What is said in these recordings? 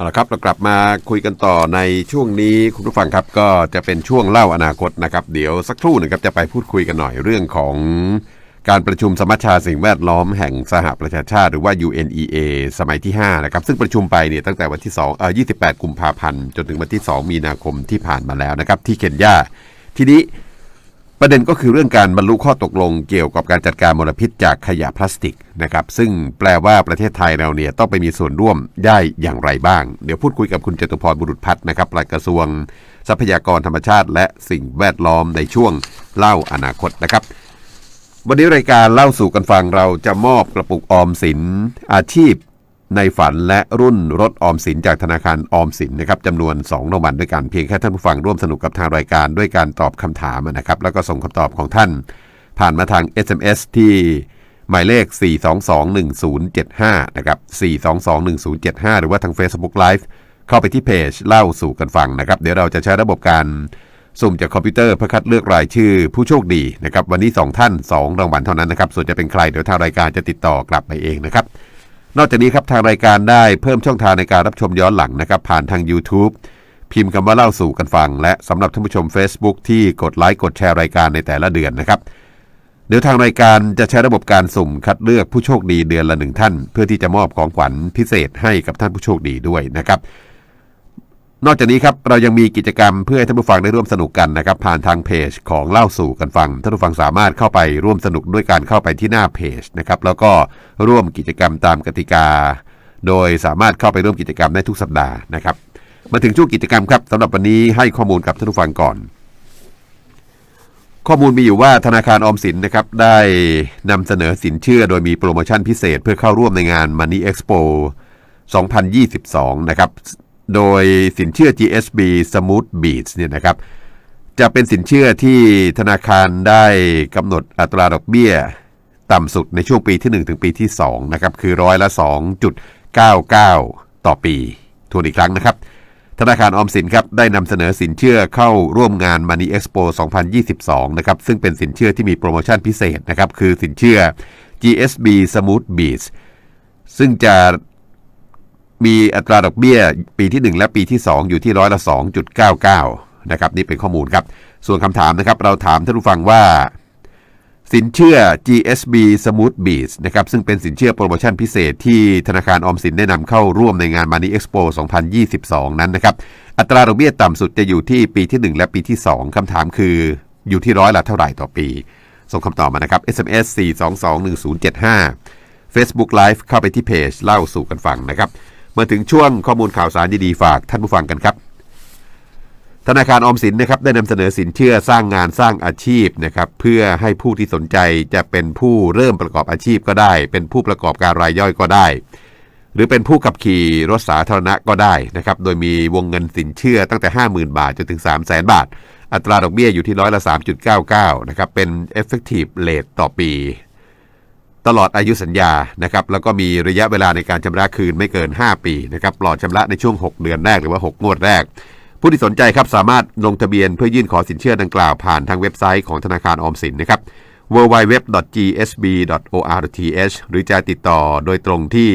เอาละครับเรากลับมาคุยกันต่อในช่วงนี้คุณผู้ฟังครับก็จะเป็นช่วงเล่าอนาคตนะครับ เดี๋ยวสักครู่หนึงครับจะไปพูดคุยกันหน่อยเรื่องของการประชุมสมัชชาสิ่งแวดล้อมแห่งสหประชาชาติ หรือว่า UNEA สมัยที่ 5 นะครับ ซึ่งประชุมไปเนี่ยตั้งแต่วันที่2เอ่อ28 กุมภาพันธ์ จนถึงวันที่ 2 มีนาคมที่ผ่านมาแล้วนะครับ ที่เคนยาทีนี้ ประเด็นก็คือเรื่องการบรรลุข้อตกลงเกี่ยวกับการจัดการมลพิษจากขยะพลาสติกนะครับซึ่งแปลว่าประเทศไทยเราเนี่ยต้องไปมีส่วนร่วมได้อย่างไรบ้าง เดี๋ยวพูดคุยกับคุณจตุพรบุรุษพัฒน์นะครับปลัดกระทรวง ทรัพยากรธรรมชาติ และสิ่งแวดล้อมในช่วงเล่าอนาคตนะครับ วันนี้รายการเล่าสู่กันฟังเราจะมอบกระปุกออมสินอาชีพ ในฝันและรุ่นรถออมสินจากธนาคารออมสินนะครับจำนวน2รางวัลด้วยกันเพียงแค่ท่านผู้ฟังร่วมสนุกกับทางรายการด้วยการตอบคำถามนะครับ แล้วก็ส่งคำตอบของท่าน ผ่านมาทาง SMS ที่หมายเลข 4221075 นะครับ 4221075 หรือว่าทาง Facebook Live เข้าไปที่เพจเล่าสู่กันฟังนะครับ เดี๋ยวเราจะใช้ระบบการสุ่มจากคอมพิวเตอร์เพื่อคัดเลือกรายชื่อผู้โชคดีนะครับ วันนี้ 2 ท่าน 2 รางวัลเท่านั้นนะครับ ส่วนจะเป็นใครเดี๋ยวทางรายการจะติดต่อกลับไปเองนะครับ นอกจากนี้ครับทางรายการได้เพิ่มช่องทางในการรับชมย้อนหลังนะครับ ผ่านทาง YouTube พิมพ์คำว่าเล่าสู่กันฟัง และสำหรับท่านผู้ชม Facebook ที่กดไลค์กดแชร์รายการในแต่ละเดือนนะครับเดี๋ยวทางรายการจะใช้ระบบการสุ่มคัดเลือกผู้โชคดีเดือนละหนึ่งท่าน เพื่อที่จะมอบของขวัญพิเศษให้กับท่านผู้โชคดีด้วยนะครับ นอกจากนี้ครับเรายังมีกิจกรรมเพื่อให้ท่านผู้ฟังได้ร่วมสนุกกันนะครับ ผ่านทางเพจของเล่าสู่กันฟังท่านผู้ฟังสามารถเข้าไปร่วมสนุกด้วยการเข้าไปที่หน้าเพจนะครับแล้วก็ร่วมกิจกรรมตามกติกา โดยสามารถเข้าไปร่วมกิจกรรมได้ทุกสัปดาห์นะครับ มาถึงช่วงกิจกรรมครับสำหรับวันนี้ให้ข้อมูลกับท่านผู้ฟังก่อน ข้อมูลมีอยู่ว่าธนาคารออมสินนะครับได้นำเสนอสินเชื่อโดยมีโปรโมชั่นพิเศษ เพื่อเข้าร่วมในงาน Money Expo 2022 นะครับ โดยสินเชื่อ GSB Smooth Beats เนี่ยนะครับ จะเป็นสินเชื่อที่ธนาคารได้กำหนดอัตราดอกเบี้ย ต่ำสุดในช่วงปีที่ 1 ถึงปีที่ 2 นะครับ คือร้อยละ 2.99 ต่อปี ทวนอีกครั้งนะครับ ธนาคารออมสินครับได้นำเสนอสินเชื่อเข้าร่วมงาน Money Expo 2022 นะครับ ซึ่งเป็นสินเชื่อที่มีโปรโมชั่นพิเศษนะครับ คือสินเชื่อ GSB Smooth Beats ซึ่งจะ มีอัตราดอกเบี้ย ปีที่ 1 และปีที่ 2 อยู่ที่ร้อยละ2.99นะครับนี่เป็นข้อมูลครับ ส่วนคำถามนะครับ เราถามท่านผู้ฟังว่า สินเชื่อ GSB Smooth Beats นะครับซึ่งเป็นสินเชื่อโปรโมชั่นพิเศษที่ธนาคารออมสินได้นำเข้าร่วมในงาน Money Expo 2022 นั้นนะครับ อัตราดอกเบี้ยต่ำสุดจะอยู่ที่ปีที่ 1 และปีที่ 2คำถามคืออยู่ที่ร้อยละเท่าไหร่ต่อปี ส่งคำตอบมานะครับ SMS 4221075 Facebook Live เข้าไปที่เพจเล่าสู่กันฟังนะครับ มาถึงช่วงข้อมูลข่าวสารดีๆฝากท่านผู้ฟังกันครับ ธนาคารออมสินนะครับได้นำเสนอสินเชื่อสร้างงานสร้างอาชีพนะครับเพื่อให้ผู้ที่สนใจจะเป็นผู้เริ่มประกอบอาชีพก็ได้ เป็นผู้ประกอบการรายย่อยก็ได้ หรือเป็นผู้ขับขี่รถสาธารณะก็ได้นะครับโดยมีวงเงินสินเชื่อตั้งแต่ 50,000 บาทจนถึง 3 0 0 0 0 0 บาทอัตราดอกเบี้ยอยู่ที่ร้อยละ 3.99 นะครับ เป็น effective rate ต่อปี ตลอดอายุสัญญานะครับแล้วก็มีระยะเวลาในการชำระคืนไม่เกิน 5 ปีนะครับปลอดชำระในช่วง 6 เดือนแรกหรือว่า 6 งวดแรก ผู้ที่สนใจครับสามารถลงทะเบียนเพื่อยื่นขอสินเชื่อดังกล่าวผ่านทางเว็บไซต์ของธนาคารออมสินนะครับ www.gsb.or.th หรือจะติดต่อโดยตรงที่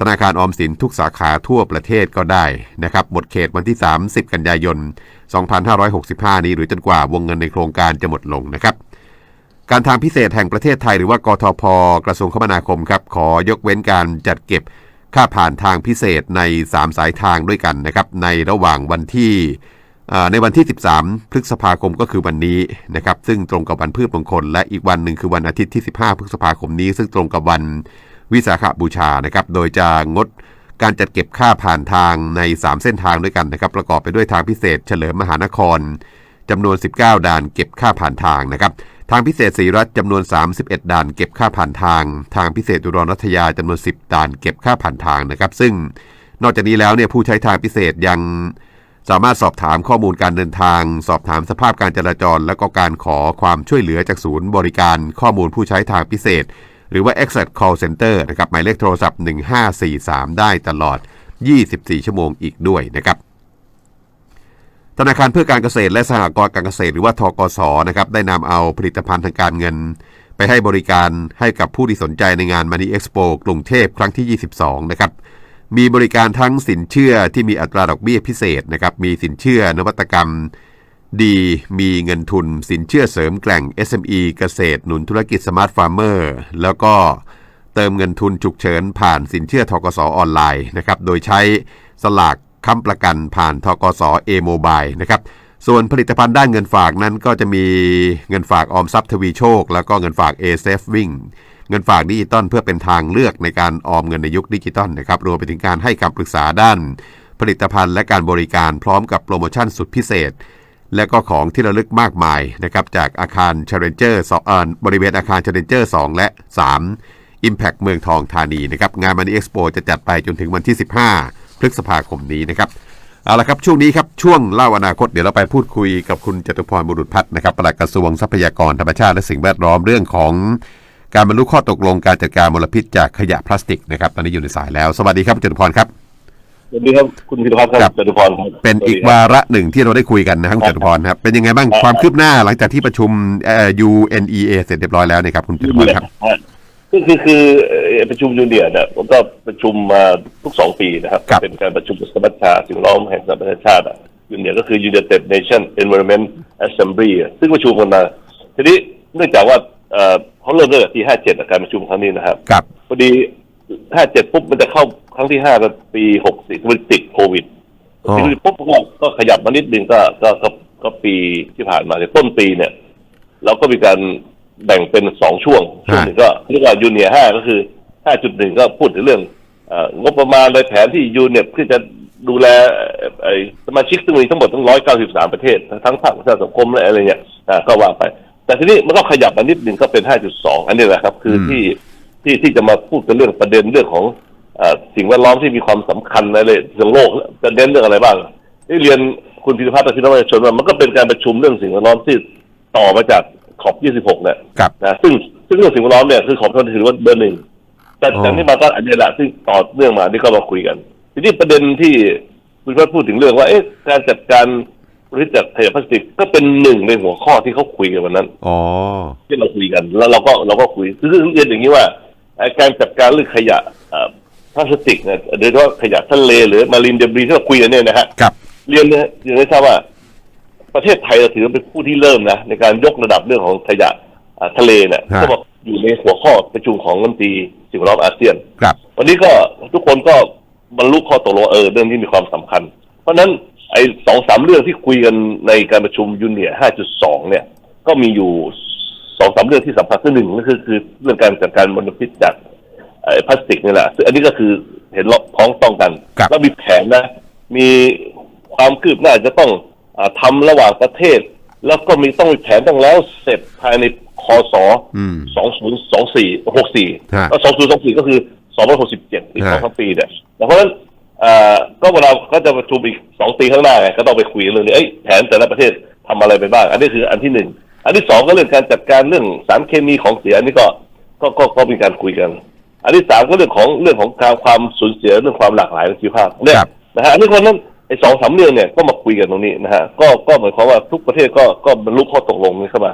ธนาคารออมสินทุกสาขาทั่วประเทศก็ได้นะครับหมดเขตวันที่ 30 กันยายน 2565 นี้หรือจนกว่าวงเงินในโครงการจะหมดลงนะครับ การทางพิเศษแห่งประเทศไทยหรือว่ากทพกระทรวงคมนาคมครับขอยกเว้นการจัดเก็บค่าผ่านทางพิเศษใน 3 สายทางด้วยกันนะครับในระหว่างวันที่ในวันที่ 13 พฤษภาคมก็คือวันนี้นะครับซึ่งตรงกับวันพืชมงคล และอีกวันหนึ่งคือวันอาทิตย์ที่ 15 พฤษภาคมนี้ ซึ่งตรงกับวันวิสาขบูชานะครับโดยจะงดการจัดเก็บค่าผ่านทางใน 3 เส้นทางด้วยกันนะครับประกอบไปด้วยทางพิเศษ เฉลิมมหานครจำนวน 19 ด่านเก็บค่าผ่านทางนะครับ ทางพิเศษศรีรัฐจำนวน 31 ด่านเก็บค่าผ่านทาง ทางพิเศษอุดรรัตยาจำนวน 10 ด่านเก็บค่าผ่านทางนะครับ ซึ่งนอกจากนี้แล้วเนี่ยผู้ใช้ทางพิเศษยังสามารถสอบถามข้อมูลการเดินทาง สอบถามสภาพการจราจร และก็การขอความช่วยเหลือจากศูนย์บริการข้อมูลผู้ใช้ทางพิเศษ หรือว่า Exit Call Center นะครับหมายเลขโทรศัพท์ 1543 ได้ตลอด 24 ชั่วโมงอีกด้วยนะครับ ธนาคารเพื่อการเกษตรและสหกรณ์การเกษตรหรือว่าทกสนะครับได้นำเอาผลิตภัณฑ์ทางการเงิน ไปให้บริการให้กับผู้ที่สนใจในงาน Money Expo กรุงเทพครั้งที่ 22 นะครับมีบริการทั้งสินเชื่อที่มีอัตราดอกเบี้ยพิเศษนะครับมีสินเชื่อนวัตกรรม ดีมีเงินทุน สินเชื่อเสริมแกล่ง SME เกษตรหนุนธุรกิจสมาร์ทฟาร์มเมอร์แล้วก็เติมเงินทุนฉุกเฉินผ่านสินเชื่อทกสออนไลน์นะครับโดยใช้สลาก ค้ำประกันผ่านทกสเอโมบายนะครับส่วนผลิตภัณฑ์ด้านเงินฝากนั้นก็จะมีเงินฝากออมทรัพย์ทวีโชค แล้วก็เงินฝาก a s f วิ่งเงินฝากดิจิตอลเพื่อเป็นทางเลือกในการออมเงินในยุคดิจิตอลนะครับรวมไปถึงการให้คำปรึกษาด้าน ผลิตภัณฑ์และการบริการพร้อมกับโปรโมชั่นสุดพิเศษ และก็ของที่ระลึกมากมายนะครับจากอาคาร Challenger สองเอ่อบริเวณอาคาร Challenger 2 และ 3 Impact เมืองทองธานีนะครับงานมันนี่เอ็กซ์โปจะจัดไปจนถึงวันที่ 15 พฤษภาคมนี้นะครับเอาละครับช่วงนี้ครับช่วงเล่าอนาคตเดี๋ยวเราไปพูดคุยกับคุณจตุพรบุรุษพัฒน์นะครับปลัดกระทรวงทรัพยากรธรรมชาติและสิ่งแวดล้อมเรื่องของการบรรลุข้อตกลงการจัดการมลพิษจากขยะพลาสติกนะครับตอนนี้อยู่ในสายแล้ว สวัสดีครับคุณจตุพรครับสวัสดีครับคุณพิรพัฒน์คครัรับบจตุพรครับเป็นอีกสวัสดีครับวาระหนึ่งที่เราได้คุยกันนะครับคุณจตุพรครับเป็นยังไงบ้างความคืบหน้าหลังจากที่ประชุมเอ่อ UNEA เสร็จเรียบร้อยแล้วเนะครับคุณจตุพรครับ คือคือคือเอ่อประชุมยูเนียร์เนี่ยผมก็ประชุมมาทุกสองปีนะครับ ครับ เป็นการประชุมสมัชชาสิ่งแวดล้อมแห่งสหประชาชาติยูเนียร์ก็คือ United Nations Environment Assembly อะซึ่งประชุมกันมา ทีนี้เนื่องจากว่าเอ่อเขาเริ่มตั้งแต่ปี57การประชุมครั้งนี้นะครับกับ พอดี 57 ปุ๊บ มันจะเข้าครั้งที่5ก็ปี 64มันติดโควิดอ๋อ ทีนี้ปุ๊บก็ก็ขยับมานิดนึงก็ก็ก็ก็ปีที่ผ่านมาเนี่ยต้นปีเนี่ย เราก็มีการ แบ่งเป็นสองช่วง ช่วงหนึ่งก็เรียกว่ายูเนียห้าก็คือห้าจุดหนึ่งก็พูดถึงเรื่องเอ่องบประมาณในแผนที่ยูเนียที่จะดูแลเอ่อไอ้สมาชิกซึ่งมีทั้งหมดทั้งร้อยเก้าสิบสามประเทศ ทั้งภาคประชาสังคมและอะไรเนี่ยอ่าก็ว่าไป แต่ทีนี้มันก็ขยับมานิดหนึ่งก็เป็นห้าจุดสองอันนี้แหละครับ คืออมที่ที่ที่จะมาพูดกันเรื่องประเด็นเรื่องของเอ่อสิ่งแวดล้อมที่มีความสำคัญในเลยของโลกจะเน้นเรื่องอะไรบ้างที่เรียนคุณพิรพัฒน์และพี่น้องประชาชนว่ามันก็เป็นการประชุมเรื่องสิ่งแวดล้อมที่ต่อมาจาก ขอบ26เนี่ยกับนะซึ่งซึ่งเรื่องสิ่งแวดล้อมเนี่ยคือขอบทนถือว่าเบอร์หนึ่งแต่อ๋อแต่ที่มาก็อันนี้แหละซึ่งต่อเนื่องมานี่ก็มาคุยกัน ทีนี้ประเด็นที่คุณพัฒน์พูดถึงเรื่องว่าเอ๊ะการจัดการบริจาคขยะพลาสติกก็เป็นหนึ่งในหัวข้อที่เขาคุยกันวันนั้นอ๋อที่เราคุยกัน แล้วเราก็เราก็คุยคือเรียนอย่างนี้ว่าเอ่อการจัดการเรื่องขยะเอ่อพลาสติกเนี่ยโดยเฉพาะขยะทะเลหรือมารินเดบรีที่เราคุยกันเนี่ยนะฮะกับเรียนเนี่ยเรียนให้ทราบว่า ประเทศไทยเราถือว่าเป็นผู้ที่เริ่มนะในการยกระดับเรื่องของขยะอ่าทะเลเนี่ยฮะก็บอกอยู่ในหัวข้อประชุมของรัฐมนตรีสิ่งแวดล้อมอาเซียนกับวันนี้ก็ทุกคนก็บรรลุข้อตกลงเออเรื่องนี้มีความสำคัญ เพราะฉะนั้นไอ้สองสามเรื่องที่คุยกันในการประชุมยูเนีย5.2เนี่ยก็มีอยู่สองสามเรื่องที่สำคัญที่หนึ่งก็คือคือเรื่องการจัดการมลพิษจากไอ้พลาสติกนี่แหละซึ่งอันนี้ก็คือเห็นพ้องต้องกันครับแล้วมีแผนนะ มีความคืบหน้าจะต้อง อาทำระหว่างประเทศ แล้วก็มีต้องมีแผนต้องแล้วเสร็จภายในคศอืมสองศูนย์สองสี่หกสี่ฮะสองศูนย์สองสี่ก็คือสองร้อยหกสิบเจ็ดอีกฮะสองสามปีเนี่ยแต่เพราะฉะนั้นเอ่อก็เวลาก็จะประชุมอีกสองปีข้างหน้าไงก็ต้องไปคุยเรื่องนี้เอ้ยแผนแต่ละประเทศทำอะไรไปบ้าง อันนี้คืออันที่หนึ่งอันที่สองก็เรื่องการจัดการเรื่องสารเคมีของเสียอันนี้ก็ก็ก็ก็มีการคุยกัน อันที่สามก็เรื่องของเรื่องของการความสูญเสียเรื่องความหลากหลายทางชีวภาพเนี่ยครับนะฮะอันนี้คนนั้นไอ้สองสามเรื่องเนี่ยก็มาคุยกันตรงนี้นะฮะก็ก็หมายความว่าทุกประเทศก็ก็บรรลุข้อตกลงนี้เข้ามา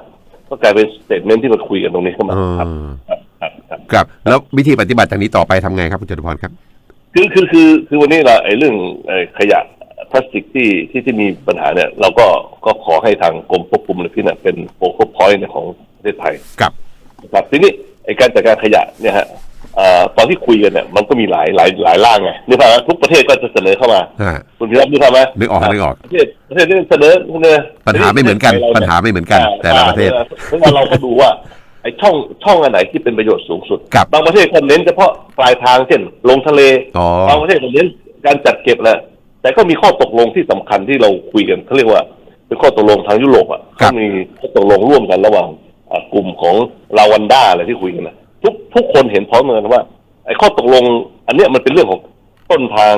ก็กลายเป็นสเตทเมนที่มาคุยกันตรงนี้เข้ามาอืครับมครับครับครับกับ แล้ววิธีปฏิบัติจากนี้ต่อไปทำไงครับคุณจตุพรครับ คือคือคือคือวันนี้เราไอ้เรื่องไอ้ขยะพลาสติกที่ที่ที่มีปัญหาเนี่ย เราก็ก็ขอให้ทางกรมควบคุมมลพิษเนี่ยเป็นโฟกัสพอยต์ของประเทศไทยกับนะครับทีนี้ไอ้การจัดการขยะเนี่ยฮะอ่า ตอนที่คุยกันเนี่ยมันก็มีหลายหลายหลายร่างไงนึกภาพไหมทุกประเทศก็จะเสนอเข้ามาฮะคุณพิรัตน์นึกภาพไหมนึกออกนึกออกประเทศประเทศนี้เสนอเสนอปัญหาไม่เหมือนกัน ปัญหาไม่เหมือนกัน แต่ละประเทศเพราะว่าเราก็ดูว่าไอ้ช่องช่องอันไหนที่เป็นประโยชน์สูงสุดครับบางประเทศก็เน้นเฉพาะปลายทางเช่นลงทะเลอ๋อบางประเทศก็เน้นการจัดเก็บแหละแต่ก็มีข้อตกลงที่สำคัญที่เราคุยกันเขาเรียกว่าเป็นข้อตกลงทางยุโรปอะครับเขามีข้อตกลงร่วมกันระหว่างอ่ากลุ่มของลาวันด้าอะไรที่คุยกันนะ ทุกทุกคนเห็นพร้อมกันว่า ไอ้ข้อตกลง อันเนี้ยมันเป็นเรื่องของต้นทาง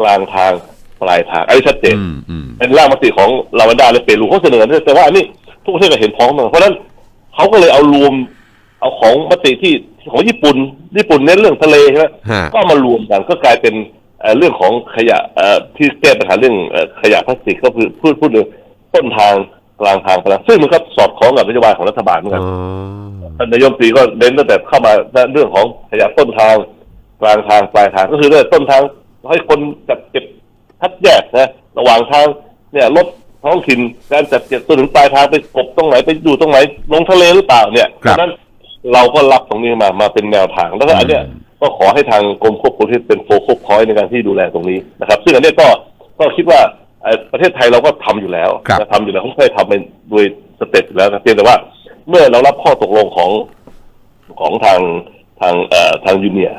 กลางทางปลายทางอันนี้ชัดเจนอืมอืมเป็นร่างมติของลาวันดาและเปรูเขาเสนอแต่ว่าอันนี้ทุกประเทศก็เห็นพ้องกันเพราะฉะนั้นเขาก็เลยเอารวม เอาของมติที่ของญี่ปุ่น ญี่ปุ่นเน้นเรื่องทะเลใช่ไหมฮะก็มารวมกันก็กลายเป็นเอ่อเรื่องของขยะเอ่อที่แก้ปัญหาเรื่องเอ่อขยะพลาสติกก็คือพูดพูดถึงต้นทาง กลางทางกลางซึ่งมันก็สอดคล้องกับนโยบายของรัฐบาลเหมือนกันอ๋อท่านนายกรัฐมนตรีก็เน้นตั้งแต่เข้ามาเรื่องของขยะต้นทางกลางทางปลายทางก็คือเรื่องต้นทางให้คนจัดเก็บคัดแยกนะระหว่างทางเนี่ยรถท้องถิ่นการจัดเก็บตัวถึงปลายทางไปกบตรงไหนไปอยู่ตรงไหนลงทะเลหรือเปล่าเนี่ยครับฉะนั้นเราก็รับตรงนี้มามาเป็นแนวทางแล้วก็อันเนี้ยก็ขอให้ทางกรมควบคุมที่เป็นโฟกัสพอยต์ในการที่ดูแลตรงนี้นะครับ ซึ่งอันเนี้ยก็ก็คิดว่าเอ่อ ประเทศไทยเราก็ทำอยู่แล้วครับนะทำอยู่แล้วค่อยๆทำเป็นโดยสเต็ปอยู่แล้วนะเพียงแต่ว่า เมื่อเรารับข้อตกลงของของทางทางเอ่อทางยูเนีย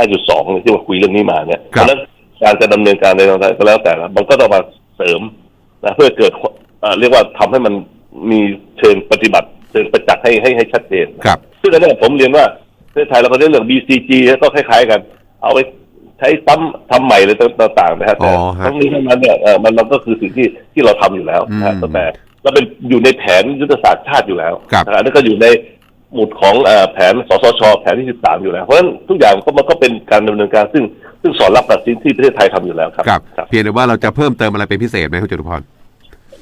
5.2เนี่ยที่ว่าคุยเรื่องนี้มาเนี่ยครับเพราะฉะนั้นการจะดำเนินการในทางใดก็แล้วแต่ละมันก็ต้องมาเสริมนะเพื่อเกิดเอ่อเรียกว่าทำให้มันมีเชิงปฏิบัติ เชิงประจักษ์ให้ให้ให้ชัดเจนครับซึ่งอันเนี้ยผมเรียนว่าประเทศไทยเราก็ได้เรื่อง BCG ก็คล้ายๆกัน เอาไป ใช้ซ้ำทำใหม่เลยต่างๆนะครับอ๋แต่อฮะ ทั้งนี้ทั้งนั้นเนี่ยเออมันมันก็คือสิ่งที่ที่เราทำอยู่แล้วนะฮะอืมแต่เราเป็นอยู่ในแผนยุทธศาสตร์ชาติอยู่แล้วครับ นะฮะแล้วก็อยู่ในหมุดของเอ่อแผนสสชแผนที่ 13 อยู่แล้ว เพราะฉะนั้นทุกอย่างก็มันก็เป็นการดำเนินการซึ่งซึ่งสอนรับกับสิ่งที่ประเทศไทยทำอยู่แล้วครับ ครับครับเพียงแต่ว่าเราจะเพิ่มเติมอะไรเป็นพิเศษไหมคุณจตุพร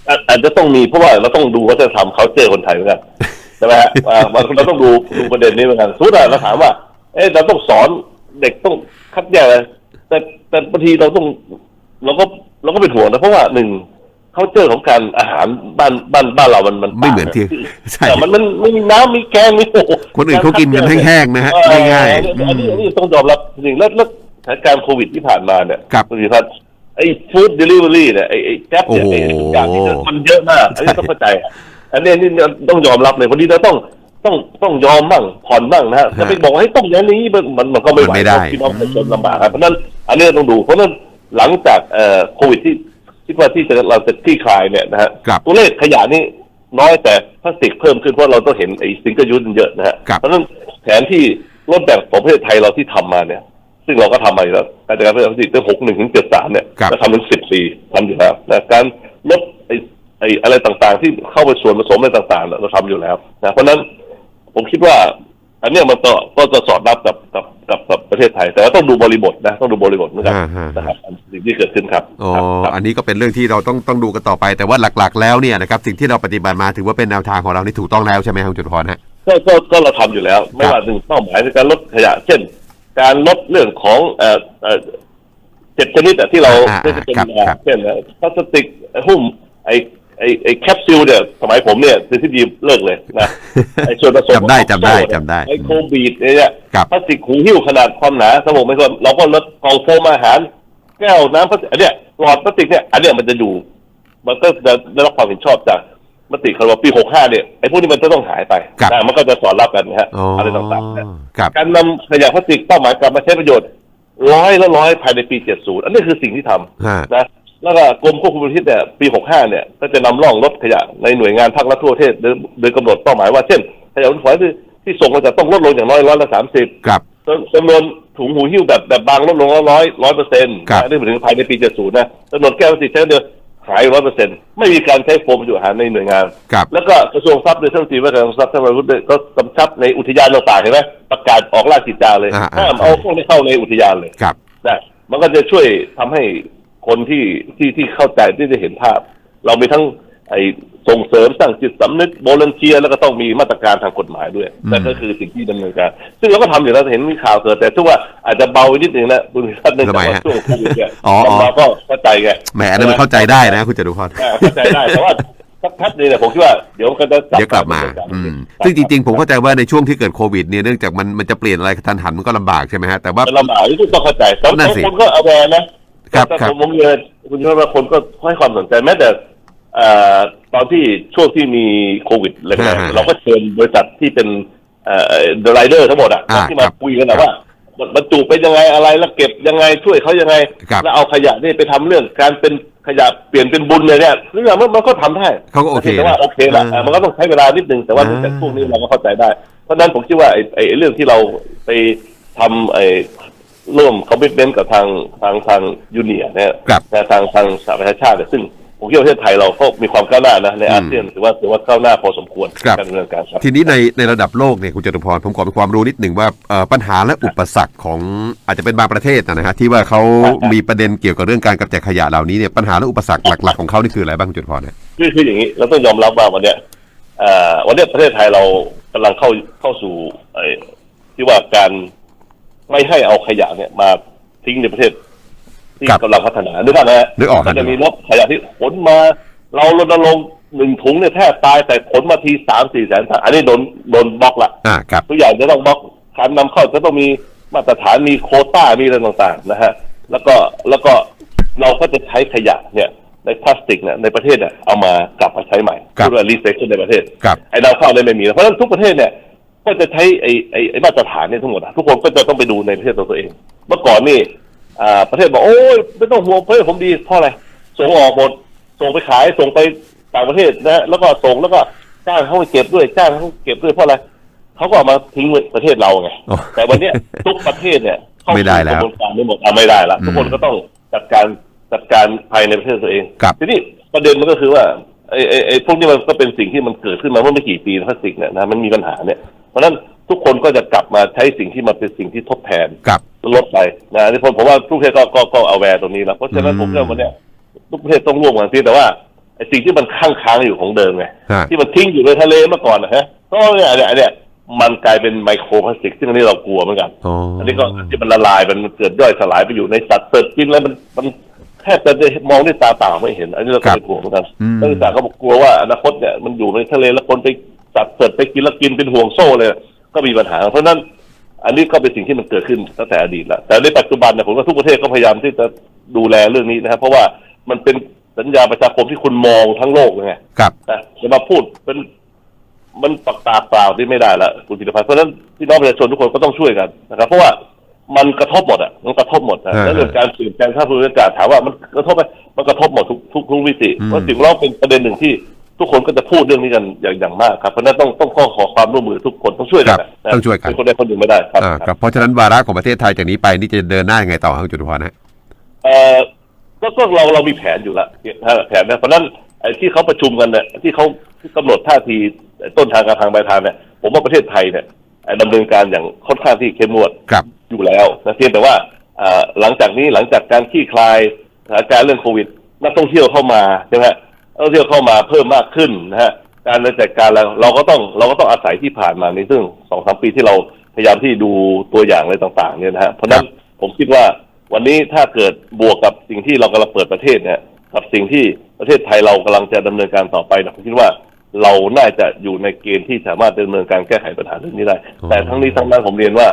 อาอาจจะต้องมีเพราะว่าเราต้องดูวัฒนธรรมเขาเจอคนไทยเหมือนกันใช่ไหมฮะว่าว่าเราต้องดูดูประเด็นนี้เหมือนกันสมมติว่าเราถามว่า เอ๊ะเราต้องสอนเด็กต้อง คัดแยกอะไรแต่แต่บางทีเราต้องเราก็เราก็เป็นห่วงนะเพราะว่าหนึ่งเขาเจอของการอาหารบ้านบ้านบ้านเรามันมันไม่เหมือนที่ใช่แต่มันมันไม่มีน้ำมีแกงมีโอ้โหคนอื่นเขากินกันแห้งๆนะฮะเออง่ายอันๆนี้อือันนี้มอันนี้ต้องยอมรับจริงๆแล้วแล้วสถานการณ์โควิดที่ผ่านมาเนี่ยครับณสิพัฒน์ไอ้ฟู้ดเดลิเวอรี่เนี่ยไอ้ไอ้แก๊ปเนี่ยไอ้โอ้โหทุกอย่างนี่มันเยอะมากอันนี้ต้องเข้าใจ อันนี้นี่ต้องยอมรับเลยวันนี้เราต้อง ต้องต้องยอมบ้างผ่อนบ้างนะฮะจะไปบอกว่าให้ต้องอย่างนี้มันมันมันก็ไม่ไหวมันไม่ได้พี่น้องประชาชนลำบากครับเพราะฉะนั้นอันนี้ต้องดู เพราะฉะนั้นหลังจากเอ่อโควิดที่คิดว่าที่จะเราจะคลี่คลายเนี่ยนะฮะครับตัวเลขขยะนี่น้อยแต่พลาสติกเพิ่มขึ้นเพราะเราต้องเห็นไอ้ซิงเกิลยูสเยอะนะฮะครับเพราะฉะนั้นแผนที่ลดแบ่งของประเทศไทยเราที่ทำมาเนี่ย ซึ่งเราก็ทำมาอยู่แล้วการจัดการพลาสติกตั้งหกหนึ่งถึงเจ็ดสามเนี่ยครับเราทำถึงสิบปีทำอยู่แล้วนะการลดไอ้ไอ้อะไรต่างๆ ที่เข้าไปส่วนผสมอะไรต่างๆเนี่ยเราทำอยู่แล้วนะเพราะฉะนั้น ผมคิดว่า อันเนี้ยมันก็ก็จะสอดรับกับกับกับกับประเทศไทย แต่ว่าต้องดูบริบทนะต้องดูบริบทเหมือนกันอ่าฮะ นะครับสิ่งที่เกิดขึ้นครับอ๋อครับครับ อันนี้ก็เป็นเรื่องที่เราต้องต้องดูกันต่อไป แต่ว่าหลักๆ แล้วเนี่ยนะครับสิ่งที่เราปฏิบัติมาถือว่าเป็นแนวทางของเรานี่ถูกต้องแล้วใช่ไหมครับคุณจตุพรฮะ ก็ก็ก็เราทำอยู่แล้ว ไม่ว่าหนึ่งเป้าหมายในการลดขยะ เช่น การลดเรื่องของเอ่อเอ่อเจ็ดชนิดอะที่เราอ่าที่จะเป็นครับมาครับ เช่นเอ่อพลาสติกหุ้มไอ ไอไอแคปซูลเนี่ยสมัยผมเนี่ยคือที่ดีเลิกเลยนะไอส่วนผสมจำได้ของจำได้โซ่เนี่ยจำได้ ไอโคบีดเนี่ยครับพลาสติกหูหิ้วขนาดความหนาสมองไม่คนเราก็ลดกล่องโฟมอาหารแก้วน้ำพลาสติกอันเนี้ยหลอดพลาสติกเนี่ยอันเนี้ยมันจะอยู่ มันก็จะได้รับความเห็นชอบจากมติครมปี65เนี่ยไอ้พวกนี้มันจะต้องหายไปครับนะมันก็จะสอนรับกันนะฮะอ๋อออะไรต่างๆนะครับการนำขยะพลาสติกเป้าหมายกลับมาใช้ประโยชน์ร้อยละร้อยภายในปี70อันนี้คือสิ่งที่ทำฮะนะ แล้วก็กรมควบคุมมลพิษเนี่ยปี 65 เนี่ย ก็จะนำร่องลดขยะในหน่วยงานภาครัฐทั่วประเทศโดยโดยกำหนดเป้าหมายว่าเช่นขยะฝอยที่ที่ส่งมาจะต้องลดลงอย่างน้อยร้อยละ30ครับจำนวนถุงหูหิ้วแบบแบบบางลดลงร้อยร้อยเปอร์เซ็นต์ครับนี่หมายถึงภายในปี70นะจำนวนแก้วพลาสติกใช้เดียวหายร้อยเปอร์เซ็นต์ไม่มีการใช้โฟมบรรจุอาหารในหน่วยงานครับแล้วก็กระทรวงทรัพย์โดยท่านรัฐมนตรีว่าการกระทรวงทรัพย์ท่านวรุษด้วยก็กำชับในอุทยานต่างๆเห็นไหมประกาศออกราชกิจจาเลยอ่าอ่าห้ามเอาพวกนี้เข้าในอุทยานเลยครับนะมันก็จะช่วยทำให้ คนที่ที่ที่เข้าใจที่จะเห็นภาพ เรามีทั้งไอ้ส่งเสริมสร้างจิตสำนึกโบลันเชียแล้วก็ต้องมีมาตรการทางกฎหมายด้วยอืมนั่นก็คือสิ่งที่ดำเนินการ ซึ่งเราก็ทำอยู่แล้วเห็นมีข่าวเกิดแต่ทุกว่าอาจจะเบาไปนิดนึงนะคุณท่านเนื่องจากว่าช่วงโควิดเนี่ยอ๋ออ๋อเราก็เข้าใจไงแหมอันนั้นมันเข้าใจได้นะ คุณจตุพรอ่าเข้าใจได้แต่ว่าสักพักหนึงเนี่ยผมคิดว่าเดี๋ยวมันก็จะเดี๋ยวกลับมาอืมซึ่งจริงๆ ผมเข้าใจว่าในช่วงที่เกิดโควิดเนี่ยเนื่องจากมันมันจะเปลี่ยนอะไรกระทันหันมันก็ลำบากใช่ไหมฮะแต่ว่าจะลำบากที่ต้องเข้าใจแต่นั่นสิคนก็เอาแวร์นะ ครับแต่ครับผมผมเรียนคุณช่วยว่าคนก็ให้ความสนใจแม้แต่เอ่อตอนที่ช่วงที่มีโควิดอะไรกันอ่าเราก็เชิญบริษัทที่เป็นเอ่อเดอะไรเดอร์ทั้งหมดอะอ่าที่มาครับคุยกันนะว่ามันบรรจุเป็นยังไงอะไรแล้วเก็บยังไงช่วยเขายังไง ครับ แล้วเอาขยะนี่ไปทำเรื่องการเป็นขยะเปลี่ยนเป็นบุญเลยเนี่ยเรื่องมันมันก็ทำได้เขาก็โอเคแต่ว่านะโอเคละอ่ามันก็ต้องใช้เวลานิดนึงแต่ว่าอ่า แต่พวกนี้เราก็เข้าใจได้ เพราะฉะนั้นผมคิดว่าไอ้ไอ้ไอ้เรื่องที่เราไปทำไอ้ ร่วมคอมมิชเมนต์กับทางทางทางยูเนียเนี่ยครับนะทางทางสหประชาชาติเนี่ยซึ่งผมคิดว่าประเทศไทยเราก็มีความก้าวหน้านะในอาเซียนถือว่าถือว่าก้าวหน้าพอสมควรครับการดำเนินการครับทีนี้ในในระดับโลกเนี่ยคุณจตุพรผมขอเป็นความรู้นิดหนึ่งว่าเอ่อปัญหาและอุปสรรคของอาจจะเป็นบางประเทศนะฮะที่ว่าเขามีประเด็นเกี่ยวกับเรื่องการกำจัดขยะเหล่านี้เนี่ยปัญหาและอุปสรรคหลัก ๆของเขานี่คืออะไรบ้างคุณจตุพรเนี่ยคือคืออย่างนี้เราต้องยอมรับว่าวันเนี้ยเอ่อวันเนี้ยประเทศไทยเรากำลังเข้าเข้าสู่ไอ้ที่ว่าการ ไม่ให้เอาขยะเนี่ยมาทิ้งในประเทศ ที่ครับกำลังพัฒนานึกออกไหมฮะนึกออกครับมันจะมีรถขยะที่ขนมา เรารณรงค์หนึ่งถุงเนี่ยแทบตายแต่ขนมาทีสามสี่แสนถังอันนี้โดนโดนบล็อกละ อ่าครับ ทุกอย่างจะต้องบล็อกการนำเข้าจะต้องมีมาตรฐานมีโควต้ามีอะไรต่างๆนะฮะแล้วก็แล้วก็เราก็จะใช้ขยะเนี่ยในพลาสติกเนี่ยในประเทศเนี่ยเอามากลับมาใช้ใหม่ครับ เพื่อรีไซเคิลในประเทศครับ ไอ้นำเข้าเนี่ยไม่มีแล้วเพราะฉะนั้นทุกประเทศเนี่ย ก็จะใช้ไอ้ไอ้ไอ้มาตรฐานเนี่ยทั้งหมดอะทุกคนก็จะต้องไปดูในประเทศตัวตัวเอง เมื่อก่อนนี่อ่าประเทศบอกโอ้ยไม่ต้องห่วงประเทศผมดีเพราะอะไรส่งออกหมดส่งไปขายส่งไปต่างประเทศนะฮะแล้วก็ส่งแล้วก็จ้างเขาไปเก็บด้วยจ้างเขาเก็บด้วยเพราะอะไรเขาก็เอามาทิ้งไว้ประเทศเราไงโอ้แต่วันเนี้ยทุกประเทศเนี่ยเข้าไม่ได้แล้วสู่กระบวนการไม่หมดเอาไม่ได้ละอืมทุกคนก็ต้องจัดการจัดการภายในประเทศตัวเองครับทีนี้ประเด็นมันก็คือว่าไอ้ไอ้ไอ้พวกนี้มันก็เป็นสิ่งที่มันเกิดขึ้นมาเมื่อไม่กี่ปีนะพลาสติกเนี่ยนะมันมีปัญหาเนี่ย เพราะฉะนั้นทุกคนก็จะกลับมาใช้สิ่งที่มันเป็นสิ่งที่ทดแทนครับลดไปนะนี่ผมผมว่าทุกประเทศก็ก็ก็เอาแวร์ตรงนี้แล้วเพราะฉะนั้นอืมผมเชื่อวันเนี้ยทุกประเทศต้องร่วมกันเพียงแต่ว่าไอ้สิ่งที่มันค้างค้างอยู่ของเดิมไงฮะที่มันทิ้งอยู่ในทะเลเมื่อก่อนนะฮะก็เนี่ยเนี่ยเนี่ยมันกลายเป็นไมโครพลาสติก ซึ่งอันนี้เรากลัวเหมือนกันอ๋ออันนี้ก็ที่มันละลายมันเกิดย่อยสลายไปอยู่ในสัตว์เกิดกินแล้วมันมันแทบจะได้มองด้วยตาเปล่าไม่เห็น อันนี้เราคก็รับเป็นห่วงเหมือนกันอืมนักศึกษาก็บอกกลัวว่าอนาคตเนี่ยมันอยู่ในทะเลแล้วคนไป สัตว์เกิดไปกินแล้วกินเป็นห่วงโซ่เลยก็มีปัญหา เพราะฉะนั้นอันนี้ก็เป็นสิ่งที่มันเกิดขึ้นตั้งแต่อดีตแล้วแต่ในปัจจุบันเนี่ยผมว่าทุกประเทศก็พยายามที่จะดูแลเรื่องนี้นะครับ เพราะว่ามันเป็นสัญญาประชาคมที่คุณมองทั้งโลกเลยไงครับนะจะมาพูดเป็นมันปากตาเปล่าที่ไม่ได้ละคุณธีรพัฒน์เพราะฉะนั้นพี่น้องประชาชนทุกคนก็ต้องช่วยกันนะครับ เพราะว่ามันกระทบหมดอะมันกระทบหมดนะอ่าแล้วเรื่องการเปลี่ยนแปลงค่าภูมิอากาศถามว่ามันกระทบไหมมันกระทบหมดทุกทุกทุกวิติอืมเพราะสิ่งเราเป็นประเด็นหนึ่งที่ ทุกคนก็จะพูดเรื่องนี้กันอย่างอย่างมากครับเพราะฉะนั้นต้องต้องขอขอความร่วมมือทุกคนต้องช่วยกันครับนะต้องช่วยกันเป็นคนใดคนหนึ่งไม่ได้ครับอ่าครับ เพราะฉะนั้นวาระของประเทศไทยจากนี้ไปนี่จะเดินหน้ายังไงต่อครับคุณจุลพรฮะเอ่อก็ก็เราเรามีแผนอยู่แล้วแผนนะเพราะฉะนั้นไอ้ที่เขาประชุมกันเนี่ยที่เขาที่กำหนดท่าทีต้นทางการทางปลายทางเนี่ยผมว่าประเทศไทยเนี่ยเอ่อดำเนินการอย่างค่อนข้างที่เข้มงวดครับอยู่แล้วนะเพียงแต่ว่าเอ่อหลังจากนี้หลังจากการคลี่คลายสถานการณ์เรื่องโควิดนักท่องเที่ยวเข้ามาใช่ไหมฮะนัก ท่องเที่ยวเข้ามาเพิ่มมากขึ้นนะฮะการจัดการแล้วเราก็ต้องเราก็ต้องอาศัยที่ผ่านมาในซึ่งสองสามปีที่เราพยายามที่ดูตัวอย่างอะไรต่าง ๆ เนี่ยนะฮะเพราะฉะนั้นผมคิดว่าวันนี้ถ้าเกิดบวกกับสิ่งที่เรากำลังเปิดประเทศเนี่ยกับสิ่งที่ประเทศไทยเรากำลังจะดำเนินการต่อไปนะผมคิดว่าเราน่าจะอยู่ในเกณฑ์ที่สามารถดำเนินการแก้ไขปัญหาเรื่องนี้ได้อ๋อแต่ทั้งนี้ทั้งนั้นผมเรียนว่า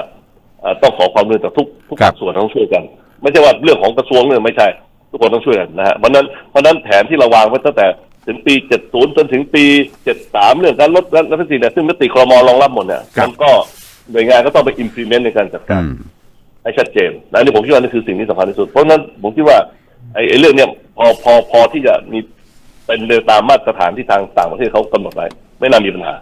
เอ่อต้องขอความร่วมมือจากทุกทุกครัภาบคส่วนต้องช่วยกัน ไม่ใช่ว่าเรื่องของกระทรวงเนี่ยไม่ใช่ ทุกคนต้องช่วยกันนะฮะเพราะฉะนั้นเพราะฉะนั้นแผนที่เราวางไว้ตั้งแต่ถึงปี 70 จนถึงปี 73 เรื่องการลดและทั้งสิ้นเนี่ยซึ่งมติครมรองรับหมดเนี่ยครับมันก็หน่วยงานก็ต้องไป implement ในการจัดอืการมให้ชัดเจนและอันนี่ผมคิดว่านี่คือสิ่งที่สำคัญที่สุด เพราะฉะนั้นผมคิดว่าไอ้ไอ้เรื่องเนี้ยพอพอพอที่จะมีเป็นไปตามมาตรฐานที่ทางต่างประเทศเขากำหนดไว้ไม่น่ามีปัญหา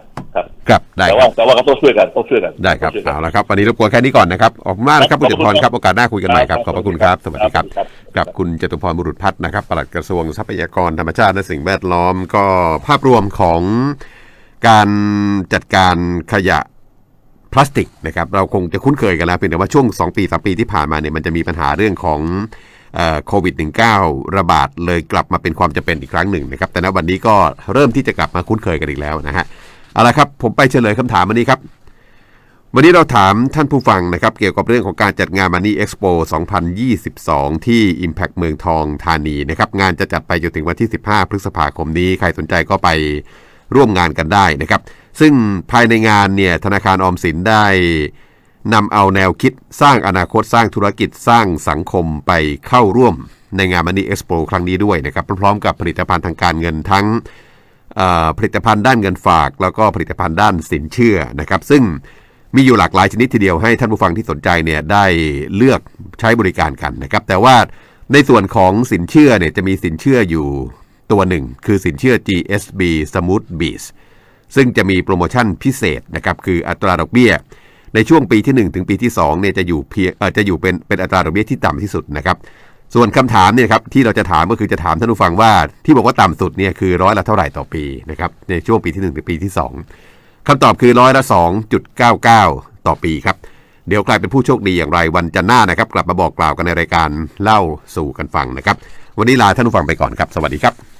ครับครับได้แต่คว่ารับแต่ว่าก็ต้องช่วยกันต้องช่วยกันได้ครับต้องช่วยกันเอาละครับวันนี้รบกวนแค่นี้ก่อนนะครับออกมากนะครับคุณจตุพรครับโอกาสหน้าคุยกันใหม่ครับขอบพระคุณครับสวัสดีครับ ครับ กับคุณจตุพรบุรุษพัฒน์นะครับปลัดกระทรวงทรัพยากรธรรมชาติและสิ่งแวดล้อมก็ภาพรวมของการจัดการขยะพลาสติกนะครับเราคงจะคุ้นเคยกันแล้วเพียงแต่ว่าช่วง 2 ปี 3 ปีที่ผ่านมาเนี่ยมันจะมีปัญหาเรื่องของโควิด -19 ระบาดเลยกลับมาเป็นความจำเป็นอีกครั้งหนึ่งนะครับแต่ณวันนี้ก็เริ่มที่จะกลับมาคุ้นเคยกันอีกแล้วนะฮะ เอาละครับ ผมไปเฉลยคำถามวันนี้ครับ วันนี้เราถามท่านผู้ฟังนะครับ เกี่ยวกับเรื่องของการจัดงาน Money Expo 2022 ที่ Impact เมืองทองธานีนะครับ งานจะจัดไปจนถึงวันที่ 15 พฤษภาคมนี้ ใครสนใจก็ไปร่วมงานกันได้นะครับ ซึ่งภายในงานเนี่ยธนาคารออมสินได้นำเอาแนวคิดสร้างอนาคตสร้างธุรกิจสร้างสังคมไปเข้าร่วมในงาน Money Expo ครั้งนี้ด้วยนะครับพร้อมกับผลิตภัณฑ์ทางการเงินทั้ง ผลิตภัณฑ์ด้านเงินฝาก แล้วก็ผลิตภัณฑ์ด้านสินเชื่อนะครับ ซึ่งมีอยู่หลากหลายชนิดทีเดียวให้ท่านผู้ฟังที่สนใจเนี่ยได้เลือกใช้บริการกันนะครับ แต่ว่าในส่วนของสินเชื่อเนี่ยจะมีสินเชื่ออยู่ตัวหนึ่ง คือสินเชื่อ GSB Smooth b e a s ซึ่งจะมีโปรโมชั่นพิเศษนะครับคืออัตราดอกเบี้ย ในช่วงปีที่ 1 ถึงปีที่2เนี่ยจะอยู่เพียงจะอยู่เป็นเป็นอัตราดอกเบี้ยที่ต่ำที่สุดนะครับ ส่วนคำถามเนี่ยครับที่เราจะถามก็คือจะถามท่านผู้ฟังว่า ที่บอกว่าต่ำสุดเนี่ยคือร้อยละเท่าไหร่ต่อปีนะครับในช่วงปีที่1ถึงปีที่ 2คำตอบคือร้อยละ 2.99 ต่อปีครับ เดี๋ยวใครเป็นผู้โชคดีอย่างไรวันจันทร์หน้านะครับ กลับมาบอกกล่าวกันในรายการเล่าสู่กันฟังนะครับ วันนี้ลาท่านผู้ฟังไปก่อนครับ สวัสดีครับ